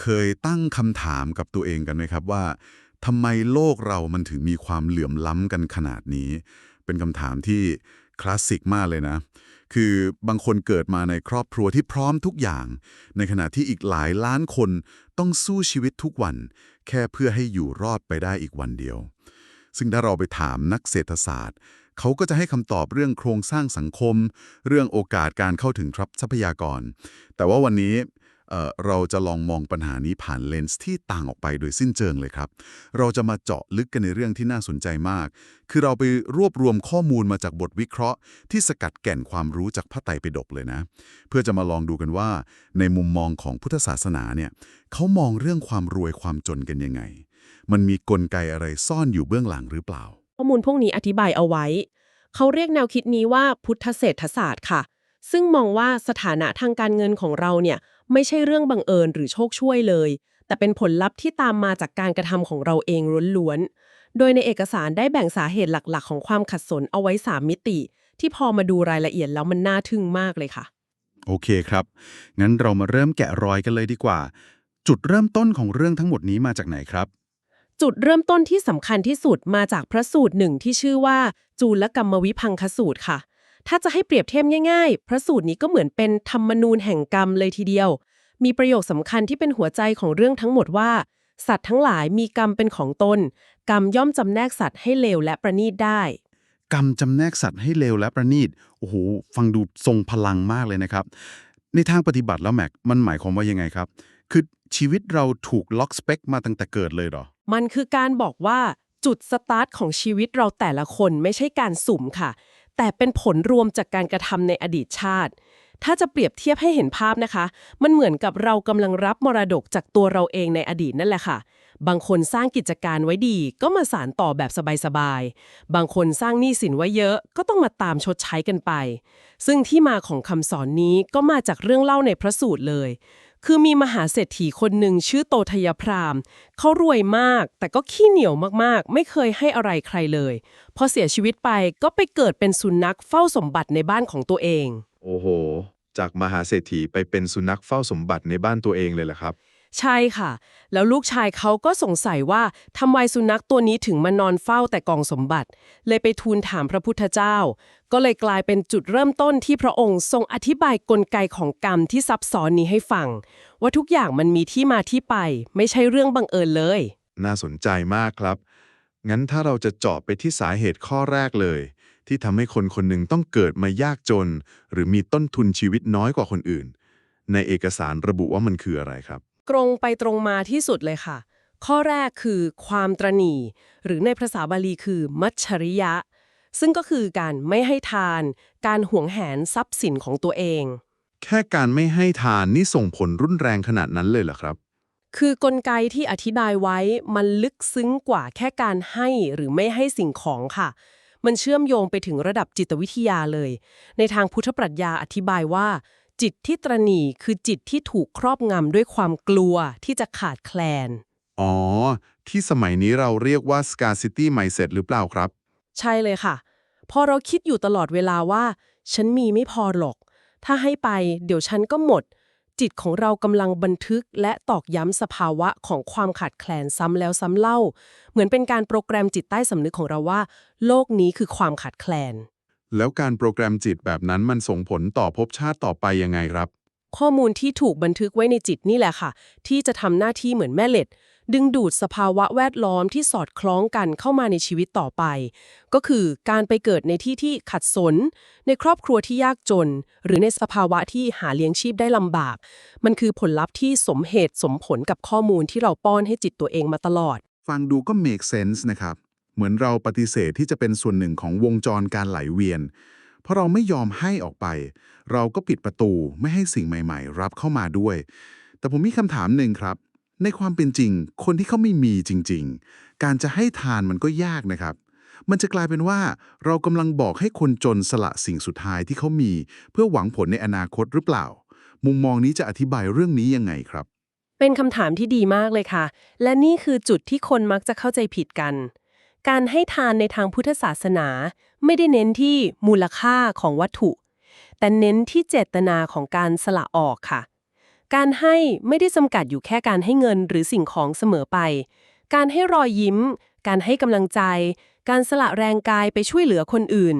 เคยตั้งคำถามกับตัวเองกันไหมครับว่าทำไมโลกเรามันถึงมีความเหลื่อมล้ำกันขนาดนี้ เป็นคำถามที่คลาสสิกมากเลยนะ คือบางคนเกิดมาในครอบครัวที่พร้อมทุกอย่าง ในขณะที่อีกหลายล้านคนต้องสู้ชีวิตทุกวัน แค่เพื่อให้อยู่รอดไปได้อีกวันเดียว ซึ่งถ้าเราไปถามนักเศรษฐศาสตร์ เขาก็จะให้คำตอบเรื่องโครงสร้างสังคม เรื่องโอกาสการเข้าถึงทรัพยากร แต่ว่าวันนี้ เราจะลองมองปัญหานี้ผ่านเลนส์ที่ต่างออกไปโดยสิ้นเชิงเลยครับ เราจะมาเจาะลึกกันในเรื่องที่น่าสนใจมาก คือเราไปรวบรวมข้อมูลมาจากบทวิเคราะห์ ที่สกัดแก่นความรู้จากพระไตรปิฎกเลยนะ เพื่อจะมาลองดูกันว่า ในมุมมองของพุทธศาสนาเนี่ยเขามองเรื่องความรวยความจนกันยังไง มันมีกลไกอะไรซ่อนอยู่เบื้องหลังหรือเปล่า ข้อมูลพวกนี้อธิบายเอาไว้ เขาเรียกแนวคิดนี้ว่าพุทธเศรษฐศาสตร์ค่ะ ซึ่งมองว่าสถานะทางการเงินของเราเนี่ยไม่ใช่เรื่องบังเอิญหรือโชคช่วยเลย แต่เป็นผลลัพธ์ที่ตามมาจากการกระทำของเราเองล้วนๆ โดยในเอกสารได้แบ่งสาเหตุหลักๆ ของความขัดสนเอาไว้ 3 มิติ ที่พอมาดูรายละเอียดแล้วมันน่าทึ่งมากเลยค่ะ โอเคครับ งั้นเรามาเริ่มแกะรอยกันเลยดีกว่า จุดเริ่มต้นของเรื่องทั้งหมดนี้มาจากไหนครับ จุดเริ่มต้นที่สำคัญที่สุดมาจากพระสูตรหนึ่งที่ชื่อว่า จูลกรรมวิพังคสูตรค่ะ ถ้าจะให้เปรียบเทียบง่ายๆ พระสูตรนี้ก็เหมือนเป็นธรรมนูญแห่งกรรมเลยทีเดียว มีประโยคสำคัญที่เป็นหัวใจของเรื่องทั้งหมดว่า สัตว์ทั้งหลายมีกรรมเป็นของตน กรรมย่อมจำแนกสัตว์ให้เลวและประณีตได้ กรรมจำแนกสัตว์ให้เลวและประณีตโอ้โหฟังดูทรงพลังมากเลยนะครับ ในทางปฏิบัติแล้วแม็กมันหมายความว่ายังไงครับ คือชีวิตเราถูกล็อกสเปคมาตั้งแต่เกิดเลยเหรอมันคือการบอกว่าจุดสตาร์ทของชีวิตเราแต่ละคนไม่ใช่การสุ่มค่ะ แต่เป็นผลรวมจากการกระทำในอดีตชาติ ถ้าจะเปรียบเทียบให้เห็นภาพนะคะ มันเหมือนกับเรากำลังรับมรดกจากตัวเราเองในอดีตนั่นแหละค่ะ บางคนสร้างกิจการไว้ดีก็มาสานต่อแบบสบายๆ บางคนสร้างหนี้สินไว้เยอะก็ต้องมาตามชดใช้กันไป ซึ่งที่มาของคำสอนนี้ก็มาจากเรื่องเล่าในพระสูตรเลย คือมีมหาเศรษฐีคนหนึ่งชื่อโตทยพรามเขารวยมาก แต่ก็ขี้เหนียวมากๆ ไม่เคยให้อะไรใครเลย พอเสียชีวิตไปก็ไปเกิดเป็นสุนัขเฝ้าสมบัติในบ้านของตัวเอง โอ้โห จากมหาเศรษฐีไปเป็นสุนัขเฝ้าสมบัติในบ้านตัวเองเลยเหรอครับ ใช่ค่ะ แล้วลูกชายเขาก็สงสัยว่าทำไมสุนัขตัวนี้ถึงมานอนเฝ้าแต่กองสมบัติ เลยไปทูลถามพระพุทธเจ้า ก็เลยกลายเป็นจุดเริ่มต้นที่พระองค์ทรงอธิบายกลไกของกรรมที่ซับซ้อนนี้ให้ฟัง ว่าทุกอย่างมันมีที่มาที่ไป ไม่ใช่เรื่องบังเอิญเลย น่าสนใจมากครับ งั้นถ้าเราจะเจาะไปที่สาเหตุข้อแรกเลย ที่ทำให้คนคนหนึ่งต้องเกิดมายากจน หรือมีต้นทุนชีวิตน้อยกว่าคนอื่น ในเอกสารระบุว่ามันคืออะไรครับ ตรงไปตรงมาที่สุดเลยค่ะ ข้อแรกคือ ความตรณีหรือในภาษาบาลีคือ มัชชริยะ ซึ่งก็คือการไม่ให้ทาน การหวงแหนทรัพย์สินของตัวเอง แค่การไม่ให้ทานนี่ส่งผลรุนแรงขนาดนั้นเลยเหรอครับ คือกลไกที่อธิบายไว้มันลึกซึ้งกว่าแค่การให้หรือไม่ให้สิ่งของค่ะ มันเชื่อมโยงไปถึงระดับจิตวิทยาเลย ในทางพุทธปรัชญาอธิบายว่า จิตที่ตรณีคือจิตที่ถูกครอบงำด้วยความกลัวที่จะขาดแคลน อ๋อ ที่สมัยนี้เราเรียกว่า scarcity mindset หรือเปล่าครับ ใช่เลยค่ะ พอเราคิดอยู่ตลอดเวลาว่า ฉันมีไม่พอหรอก ถ้าให้ไป เดี๋ยวฉันก็หมด จิตของเรากำลังบันทึกและตอกย้ำสภาวะของความขาดแคลนซ้ำแล้วซ้ำเล่า เหมือนเป็นการโปรแกรมจิตใต้สำนึกของเราว่า โลกนี้คือความขาดแคลน แล้วการโปรแกรมจิตแบบนั้นมันส่งผลต่อภพชาติต่อไปยังไงครับ ข้อมูลที่ถูกบันทึกไว้ในจิตนี่แหละค่ะ ที่จะทำหน้าที่เหมือนแม่เหล็ก ดึงดูดสภาวะแวดล้อมที่สอดคล้องกันเข้ามาในชีวิตต่อไป ก็คือการไปเกิดในที่ที่ขัดสน ในครอบครัวที่ยากจน หรือในสภาวะที่หาเลี้ยงชีพได้ลำบาก มันคือผลลัพธ์ที่สมเหตุสมผลกับข้อมูลที่เราป้อนให้จิตตัวเองมาตลอด ฟังดูก็ make sense นะครับ เหมือนเราปฏิเสธที่จะเป็นส่วนหนึ่งของวงจรการไหลเวียน เพราะเราไม่ยอมให้ออกไป เราก็ปิดประตูไม่ให้สิ่งใหม่ ๆ รับเข้ามาด้วย แต่ผมมีคำถามหนึ่งครับ ในความเป็นจริง คนที่เขาไม่มีจริง ๆ การจะให้ทานมันก็ยากนะครับ มันจะกลายเป็นว่าเรากำลังบอกให้คนจนสละสิ่งสุดท้ายที่เขามี เพื่อหวังผลในอนาคตหรือเปล่า มุมมองนี้จะอธิบายเรื่องนี้ยังไงครับ เป็นคำถามที่ดีมากเลยค่ะ และนี่คือจุดที่คนมักจะเข้าใจผิดกัน การให้ทานในทางพุทธศาสนา ไม่ได้เน้นที่มูลค่าของวัตถุ แต่เน้นที่เจตนาของการสละออกค่ะ การให้ไม่ได้จำกัดอยู่แค่การให้เงินหรือสิ่งของเสมอไป การให้รอยยิ้ม การให้กำลังใจ การสละแรงกายไปช่วยเหลือคนอื่น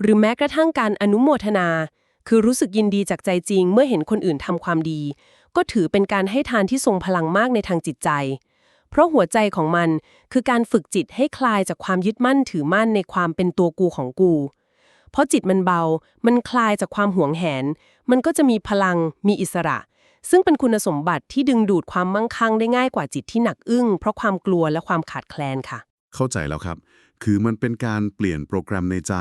หรือแม้กระทั่งการอนุโมทนา คือรู้สึกยินดีจากใจจริงเมื่อเห็นคนอื่นทำความดี ก็ถือเป็นการให้ทานที่ทรงพลังมากในทางจิตใจ เพราะหัวใจของมันคือการฝึกจิตให้คลายจากความยึดมั่นถือมั่นในความเป็นตัวกูของกูเพราะจิตมันเบา มันคลายจากความหวงแหน มันก็จะมีพลัง มีอิสระ ซึ่งเป็นคุณสมบัติที่ดึงดูดความมั่งคั่งได้ง่ายกว่าจิตที่หนักอึ้ง เพราะความกลัวและความขาดแคลนค่ะ เข้าใจแล้วครับ คือมันเป็นการเปลี่ยนโปรแกรมในใจ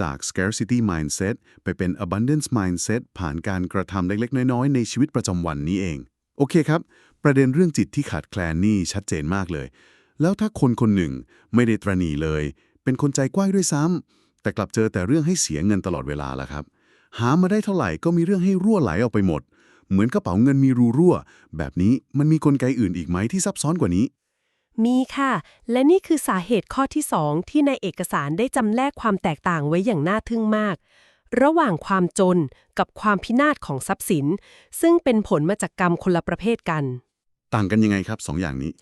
จาก scarcity mindset ไปเป็น abundance mindset ผ่านการกระทำเล็กๆ น้อยๆ ในชีวิตประจำวันนี้เอง โอเคครับ ประเด็นเรื่องจิตที่ขาดแคลนนี่ชัดเจนมากเลย แล้วถ้าคนคนหนึ่งไม่ได้ตระหนี่เลย เป็นคนใจกว้างด้วยซ้ำแต่กลับเจอแต่เรื่องให้เสียเงินตลอดเวลาล่ะครับ หามาได้เท่าไหร่ก็มีเรื่องให้รั่วไหลออกไปหมด เหมือนกระเป๋าเงินมีรูรั่ว แบบนี้มันมีกลไกอื่นอีกไหมที่ซับซ้อนกว่านี้ มีค่ะ และนี่คือสาเหตุข้อที่ 2 ที่ในเอกสารได้จำแนกความแตกต่างไว้อย่างน่าทึ่งมาก ระหว่างความจนกับความพินาศของทรัพย์สิน ซึ่งเป็นผลมาจากกรรมคนละประเภทกัน ต่างกันยังไงครับสองอย่างนี้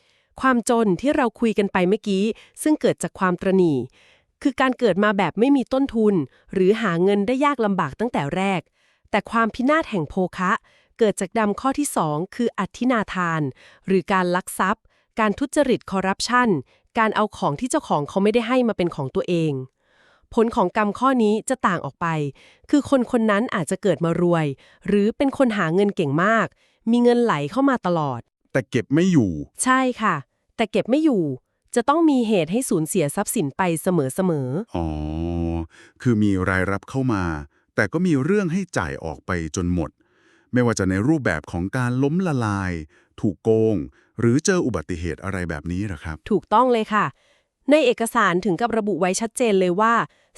ความจนที่เราคุยกันไปเมื่อกี้ ซึ่งเกิดจากความตระหนี่คือการเกิดมาแบบไม่มีต้นทุน หรือหาเงินได้ยากลำบากตั้งแต่แรก แต่ความพินาศแห่งโภคะ เกิดจากดำข้อที่ 2 คืออัตินาทาน หรือการลักทรัพย์ การทุจริตคอร์รัปชันการเอาของที่เจ้าของเขาไม่ได้ให้มาเป็นของตัวเอง ผลของกรรมข้อนี้จะต่างออกไป คือคนคนนั้นอาจจะเกิดมารวย หรือเป็นคนหาเงินเก่งมาก มีเงินไหลเข้ามาตลอด แต่เก็บไม่อยู่ ใช่ค่ะ แต่เก็บไม่อยู่ จะต้องมีเหตุให้สูญเสียทรัพย์สินไปเสมออ๋อ คือมีรายรับเข้ามา แต่ก็มีเรื่องให้จ่ายออกไปจนหมด ไม่ว่าจะในรูปแบบของการล้มละลาย ถูกโกง หรือเจออุบัติเหตุอะไรแบบนี้หรอครับๆถูกต้องเลยค่ะ ในเอกสารถึงกับระบุไว้ชัดเจนเลยว่า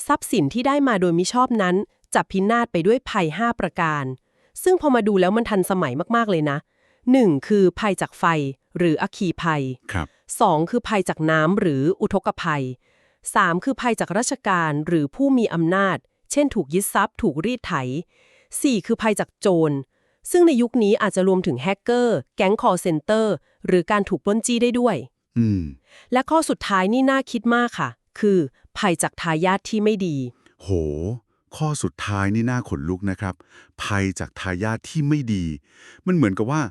ทรัพย์สินที่ได้มาโดยมิชอบนั้นจะพินาศไปด้วยภัย 5 ประการ ซึ่งพอมาดูแล้วมันทันสมัยมากๆเลยนะ 1. คือภัยจากไฟ หรืออัคคีภัยครับ 2. คือภัยจากน้ำหรืออุทกภัย 3. คือภัยจากราชการหรือผู้มีอำนาจ เช่น ถูกยึดทรัพย์ ถูกรีดไถ 4. คือภัยจากโจร ซึ่งในยุคนี้อาจจะรวมถึงแฮกเกอร์ แก๊งคอร์เซนเตอร์ หรือการถูกปล้นจี้ได้ด้วย อืม และข้อสุดท้ายนี่น่าคิดมากค่ะ คือภัยจากทายาทที่ไม่ดี โห ข้อสุดท้ายนี่น่าขนลุกนะครับ ภัยจากทายาทที่ไม่ดี มันเหมือนกับว่า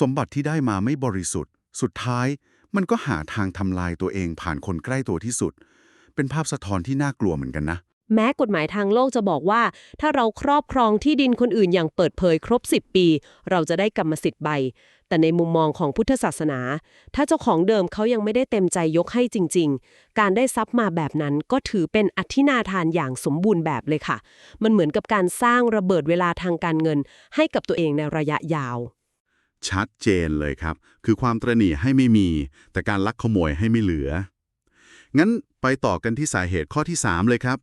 สมบัติที่ได้มาไม่บริสุทธิ์ สุดท้ายมันก็หาทางทำลายตัวเองผ่านคนใกล้ตัวที่สุด เป็นภาพสะท้อนที่น่ากลัวเหมือนกันนะ แม้กฎหมายทางโลกจะบอกว่า ถ้าเราครอบครองที่ดินคนอื่นอย่างเปิดเผยครบ 10 ปี เราจะได้กรรมสิทธิ์ใบ แต่ในมุมมองของพุทธศาสนา ถ้าเจ้าของเดิมเขายังไม่ได้เต็มใจยกให้จริง ๆ การได้ทรัพย์มาแบบนั้นก็ถือเป็นอธินาทานอย่างสมบูรณ์แบบเลยค่ะ มันเหมือนกับการสร้างระเบิดเวลาทางการเงิน ให้กับตัวเองในระยะยาว ชัดเจนเลยครับ คือความตระหนี่ให้ไม่มี แต่การลักขโมยให้ไม่เหลือ งั้นไปต่อกันที่สาเหตุข้อที่ 3 เลยครับ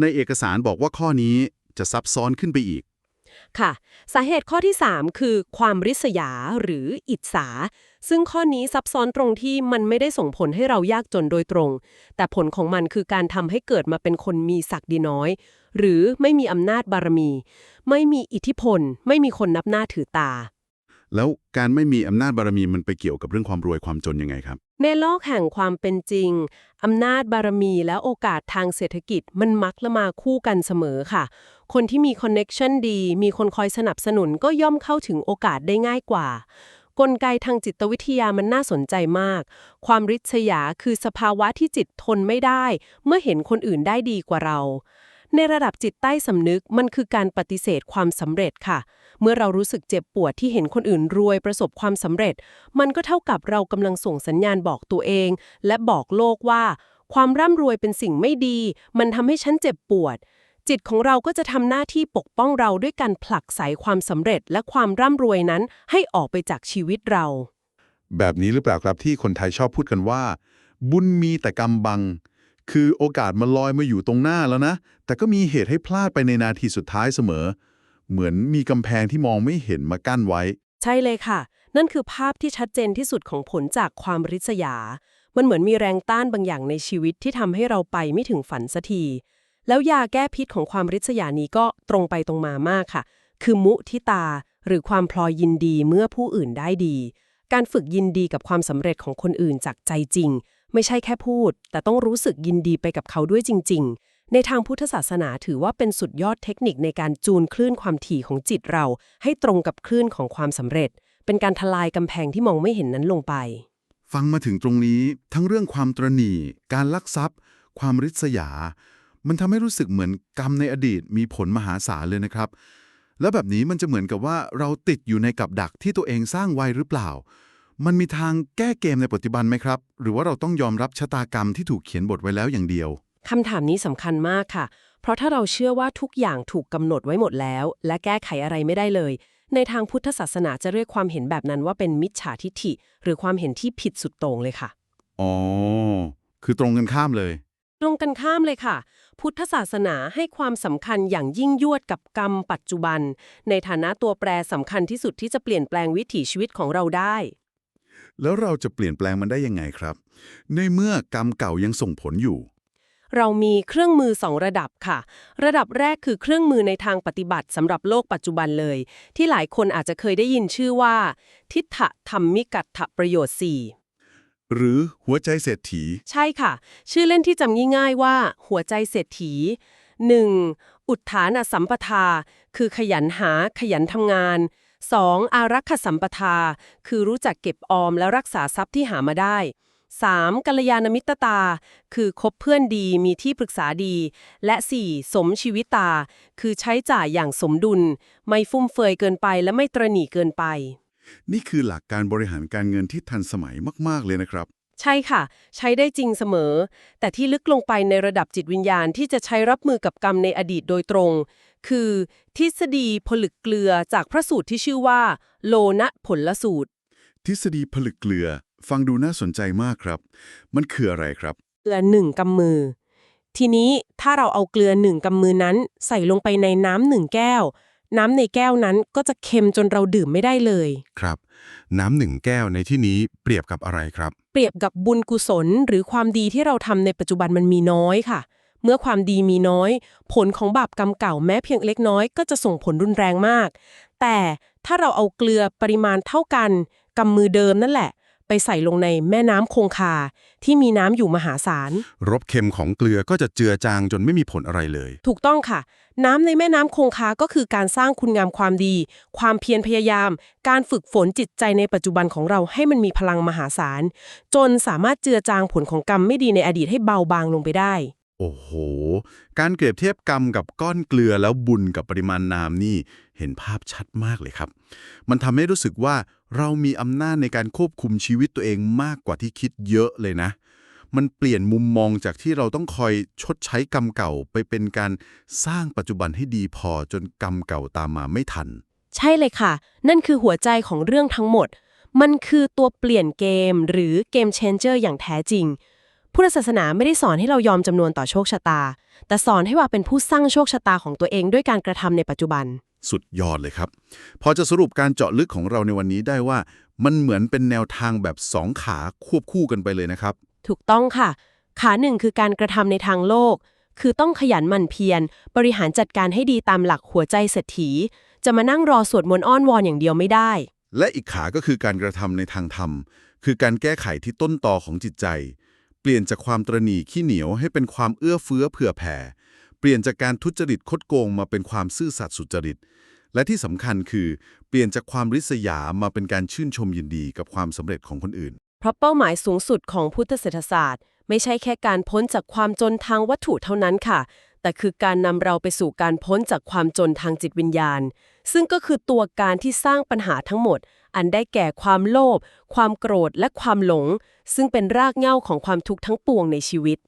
ในเอกสารบอกว่าข้อนี้จะซับซ้อนขึ้นไปอีก ค่ะ สาเหตุข้อที่ 3 คือ ความริษยาหรืออิจฉาซึ่งข้อนี้ซับซ้อนตรงที่มันไม่ได้ส่งผลให้เรายากจนโดยตรง แต่ผลของมันคือการทำให้เกิดมาเป็นคนมีศักดิน้อย หรือไม่มีอำนาจบารมี ไม่มีอิทธิพล ไม่มีคนนับหน้าถือตา แล้วการไม่มีอำนาจบารมีมันไปเกี่ยวกับเรื่องความรวยความจนยังไงครับ ในโลกแห่งความเป็นจริง อำนาจบารมีและโอกาสทางเศรษฐกิจมันมักละมาคู่กันเสมอค่ะ คนที่มีคอนเน็ชันดี มีคนคอยสนับสนุนก็ย่อมเข้าถึงโอกาสได้ง่ายกว่า กลไกทางจิตวิทยามันน่าสนใจมาก ความริษยาคือสภาวะที่จิตทนไม่ได้ เมื่อเห็นคนอื่นได้ดีกว่าเรา ในระดับจิตใต้สำนึกมันคือการปฏิเสธความสำเร็จค่ะ เมื่อเรารู้สึกเจ็บปวดที่เห็นคนอื่นรวยประสบความสำเร็จ มันก็เท่ากับเรากำลังส่งสัญญาณบอกตัวเอง และบอกโลกว่า ความร่ำรวยเป็นสิ่งไม่ดี มันทำให้ฉันเจ็บปวด จิตของเราก็จะทำหน้าที่ปกป้องเราด้วยการผลักไสความสำเร็จและความร่ำรวยนั้นให้ออกไปจากชีวิตเรา แบบนี้หรือเปล่าครับที่คนไทยชอบพูดกันว่า บุญมีแต่กรรมบังคือโอกาสมันลอยมาอยู่ตรงหน้าแล้วนะ แต่ก็มีเหตุให้พลาดไปในนาทีสุดท้ายเสมอ เหมือนมีกำแพงที่มองไม่เห็นมากั้นไว้ ใช่เลยค่ะ นั่นคือภาพที่ชัดเจนที่สุดของผลจากความริษยา มันเหมือนมีแรงต้านบางอย่างในชีวิตที่ทำให้เราไปไม่ถึงฝันสักที แล้วยาแก้พิษของความริษยานี้ก็ตรงไปตรงมามากค่ะ คือมุทิตา หรือความพลอยยินดีเมื่อผู้อื่นได้ดี การฝึกยินดีกับความสำเร็จของคนอื่นจากใจจริง ไม่ใช่แค่พูด แต่ต้องรู้สึกยินดีไปกับเขาด้วยจริง ๆ ในทางพุทธศาสนาถือว่าเป็นสุดยอดเทคนิคในการจูนคลื่นความถี่ของจิตเรา ให้ตรงกับคลื่นของความสำเร็จ เป็นการทลายกำแพงที่มองไม่เห็นนั้นลงไป ฟังมาถึงตรงนี้ทั้งเรื่องความตรณีการลักทรัพย์ ความริษยา มันทำให้รู้สึกเหมือนกรรมในอดีตมีผลมหาศาลเลยนะครับ แล้วแบบนี้มันจะเหมือนกับว่าเราติดอยู่ในกับดักที่ตัวเองสร้างไว้หรือเปล่า มันมีทางแก้เกมในปัจจุบันไหมครับ หรือว่าเราต้องยอมรับชะตากรรมที่ถูกเขียนบทไว้แล้วอย่างเดียว คำถามนี้สำคัญมากค่ะ เพราะถ้าเราเชื่อว่าทุกอย่างถูกกำหนดไว้หมดแล้ว และแก้ไขอะไรไม่ได้เลย ในทางพุทธศาสนาจะเรียกความเห็นแบบนั้นว่าเป็นมิจฉาทิฐิ หรือความเห็นที่ผิดสุดโต่งเลยค่ะ อ๋อ คือตรงกันข้ามเลย ตรงกันข้ามเลยค่ะ พุทธศาสนาให้ความสำคัญอย่างยิ่งยวดกับกรรมปัจจุบัน ในฐานะตัวแปรสำคัญที่สุดที่จะเปลี่ยนแปลงวิถีชีวิตของเราได้แล้วเราจะเปลี่ยนแปลงมันได้ยังไงครับ ในเมื่อกรรมเก่ายังส่งผลอยู่ เรามีเครื่องมือสองระดับค่ะ ระดับแรกคือเครื่องมือในทางปฏิบัติสำหรับโลกปัจจุบันเลย ที่หลายคนอาจจะเคยได้ยินชื่อว่า ทิฏฐธรรมิกัตถประโยชน์ 4หรือหัวใจเศรษฐี ใช่ค่ะ ชื่อเล่นที่จำง่ายๆว่า หัวใจเศรษฐี 1. อุทธานสัมปทา คือขยันหาขยันทำงาน 2. อารักขสัมปทา คือรู้จักเก็บออมและรักษาทรัพย์ที่หามาได้ 3. กัลยาณมิตรตา คือคบเพื่อนดีมีที่ปรึกษาดี และ 4. สมชีวิตตา คือใช้จ่ายอย่างสมดุล ไม่ฟุ่มเฟือยเกินไปและไม่ตระหนี่เกินไป นี่คือหลักการบริหารการเงินที่ทันสมัยมาก ๆ เลยนะครับ ใช่ค่ะ ใช้ได้จริงเสมอ แต่ที่ลึกลงไปในระดับจิตวิญญาณที่จะใช้รับมือกับกรรมในอดีตโดยตรง คือ ทฤษฎีผลึกเกลือจากพระสูตรที่ชื่อว่า โลนะผลสูตร ทฤษฎีผลึกเกลือ ฟังดูน่าสนใจมากครับ มันคืออะไรครับ เกลือหนึ่งกำมือ ทีนี้ถ้าเราเอาเกลือหนึ่งกำมือนั้น ใส่ลงไปในน้ำหนึ่งแก้ว น้ำในแก้วนั้นก็จะเค็มจนเราดื่มไม่ได้เลย ครับ น้ำหนึ่งแก้วในที่นี้เปรียบกับอะไรครับ เปรียบกับบุญกุศลหรือความดีที่เราทำในปัจจุบันมันมีน้อยค่ะ เมื่อความดีมีน้อย ผลของบาปกรรมเก่าแม้เพียงเล็กน้อยก็จะส่งผลรุนแรงมาก แต่ถ้าเราเอาเกลือปริมาณเท่ากันกำมือเดิมนั่นแหละ ไปใส่ลงในแม่น้ำคงคาที่มีน้ำอยู่มหาศาล รบเค็มของเกลือก็จะเจือจางจนไม่มีผลอะไรเลย ถูกต้องค่ะ น้ำในแม่น้ำคงคาก็คือการสร้างคุณงามความดี ความเพียรพยายาม การฝึกฝนจิตใจในปัจจุบันของเราให้มันมีพลังมหาศาล จนสามารถเจือจางผลของกรรมไม่ดีในอดีตให้เบาบางลงไปได้ โอ้โห การเปรียบเทียบกรรมกับก้อนเกลือแล้วบุญกับปริมาณน้ำนี่ เห็นภาพชัดมากเลยครับ มันทำให้รู้สึกว่า เรามีอำนาจในการควบคุมชีวิตตัวเองมากกว่าที่คิดเยอะเลยนะ มันเปลี่ยนมุมมองจากที่เราต้องคอยชดใช้กรรมเก่าไปเป็นการสร้างปัจจุบันให้ดีพอจนกรรมเก่าตามมาไม่ทัน ใช่เลยค่ะ นั่นคือหัวใจของเรื่องทั้งหมด มันคือตัวเปลี่ยนเกมหรือเกมเชนเจอร์อย่างแท้จริง พุทธศาสนาไม่ได้สอนให้เรายอมจำนวนต่อโชคชะตา แต่สอนให้ว่าเป็นผู้สร้างโชคชะตาของตัวเองด้วยการกระทำในปัจจุบัน สุดยอดเลยครับ พอจะสรุปการเจาะลึกของเราในวันนี้ได้ว่า มันเหมือนเป็นแนวทางแบบสองขาควบคู่กันไปเลยนะครับ ถูกต้องค่ะ ขาหนึ่งคือการกระทำในทางโลก คือต้องขยันหมั่นเพียร บริหารจัดการให้ดีตามหลักหัวใจเศรษฐี จะมานั่งรอสวดมนต์อ้อนวอนอย่างเดียวไม่ได้ และอีกขาก็คือการกระทำในทางธรรม คือการแก้ไขที่ต้นตอของจิตใจ เปลี่ยนจากความตรณีขี้เหนียวให้เป็นความเอื้อเฟื้อเผื่อแผ่ เปลี่ยนจากการทุจริตคดโกงมาเป็นความซื่อสัตย์สุจริต และที่สำคัญคือเปลี่ยนจากความริษยามาเป็นการชื่นชมยินดีกับความสำเร็จของคนอื่น เพราะเป้าหมายสูงสุดของพุทธเศรษฐศาสตร์ ไม่ใช่แค่การพ้นจากความจนทางวัตถุเท่านั้นค่ะ แต่คือการนำเราไปสู่การพ้นจากความจนทางจิตวิญญาณ ซึ่งก็คือตัวการที่สร้างปัญหาทั้งหมด อันได้แก่ความโลภความโกรธและความหลง ซึ่งเป็นรากเหง้าของความทุกข์ทั้งปวงในชีวิต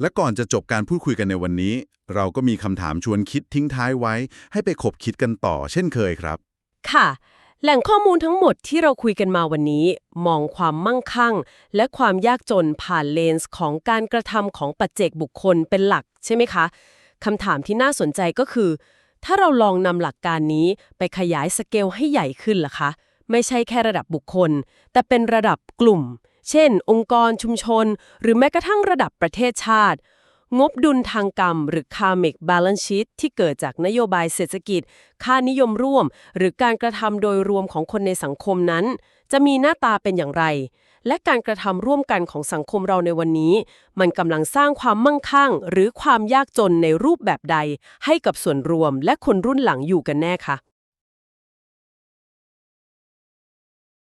และก่อนจะจบการพูดคุยกันในวันนี้ เราก็มีคำถามชวนคิดทิ้งท้ายไว้ ให้ไปขบคิดกันต่อ เช่นเคยครับ ค่ะ แหล่งข้อมูลทั้งหมดที่เราคุยกันมาวันนี้ มองความมั่งคั่ง และความยากจนผ่านเลนส์ของการกระทำของปัจเจกบุคคลเป็นหลักใช่ไหมคะคำถามที่น่าสนใจก็คือ ถ้าเราลองนำหลักการนี้ไปขยายสเกลให้ใหญ่ขึ้นล่ะคะ ไม่ใช่แค่ระดับบุคคล แต่เป็นระดับกลุ่ม เช่น องค์กรชุมชน หรือแม้กระทั่งระดับประเทศชาติ งบดุลทางกรรม หรือ karmic balance sheet ที่เกิดจากนโยบายเศรษฐกิจ ค่านิยมร่วม หรือการกระทำโดยรวมของคนในสังคมนั้น จะมีหน้าตาเป็นอย่างไร และการกระทำร่วมกันของสังคมเราในวันนี้ มันกำลังสร้างความมั่งคั่ง หรือความยากจนในรูปแบบใด ให้กับส่วนรวมและคนรุ่นหลังอยู่กันแน่คะ